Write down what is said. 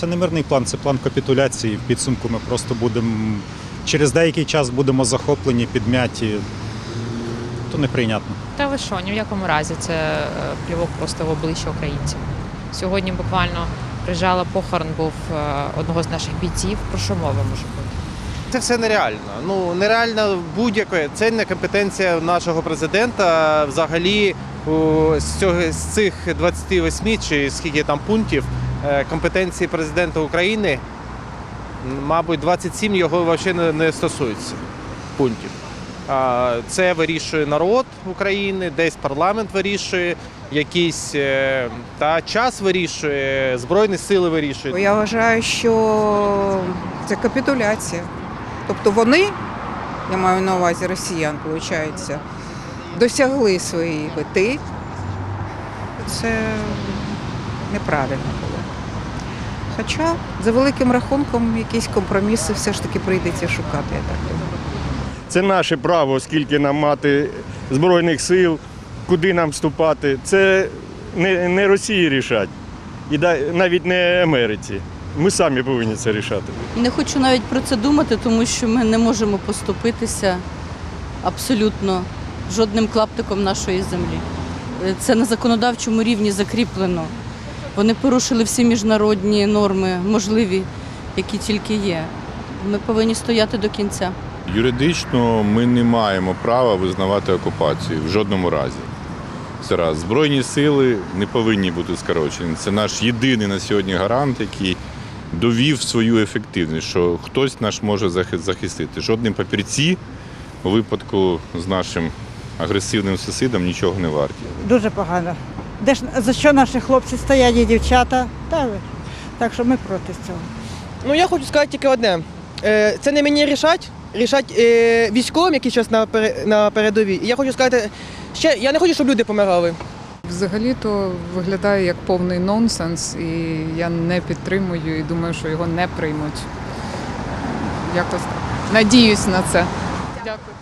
Це не мирний план, це план капітуляції. В підсумку ми просто будемо через деякий час будемо захоплені, підмяті. То неприйнятно. Та ви що, ні в якому разі це е, плівок просто в обличчя українцям. Сьогодні буквально приїжджала похорон був е, одного з наших бійців. Про що мова може бути? Це все нереально. Ну нереально будь-яке. Це не компетенція нашого президента. Взагалі, з, цього, з цих 28 чи скільки там пунктів компетенції президента України, мабуть, 27 його взагалі не, не стосується пунктів. Це вирішує народ України, десь парламент вирішує, якийсь е, та час вирішує, збройні сили вирішують. Я вважаю, що це капітуляція. Тобто вони, я маю на увазі росіян, виходить, досягли своєї мети. Це неправильно було. Хоча, за великим рахунком, якісь компроміси все ж таки прийдеться шукати, я так думаю. Це наше право, оскільки нам мати Збройних сил, куди нам вступати. Це не, не Росії рішать, і навіть не Америці. Ми самі повинні це рішати. Не хочу навіть про це думати, тому що ми не можемо поступитися абсолютно жодним клаптиком нашої землі. Е, Це на законодавчому рівні закріплено. Вони порушили всі міжнародні норми, можливі, які тільки є. Ми повинні стояти до кінця. Юридично ми не маємо права визнавати окупацію в жодному разі. Це раз. Збройні сили не повинні бути скорочені. Це наш єдиний на сьогодні гарант, який довів свою ефективність, що хтось наш може захи- захистити. Жодні папірці у випадку з нашим агресивним сусідом нічого не варті. Дуже погано. Де ж за що наші хлопці стоять і дівчата? Та. Так що ми проти цього. Ну я хочу сказати тільки одне. Е, Це не мені рішать, рішать е, військовим, які зараз на, на передовій. І я хочу сказати, ще я не хочу, щоб люди помирали. Взагалі-то виглядає як повний нонсенс, і я не підтримую і думаю, що його не приймуть. Якось. Надіюсь на це. Дякую.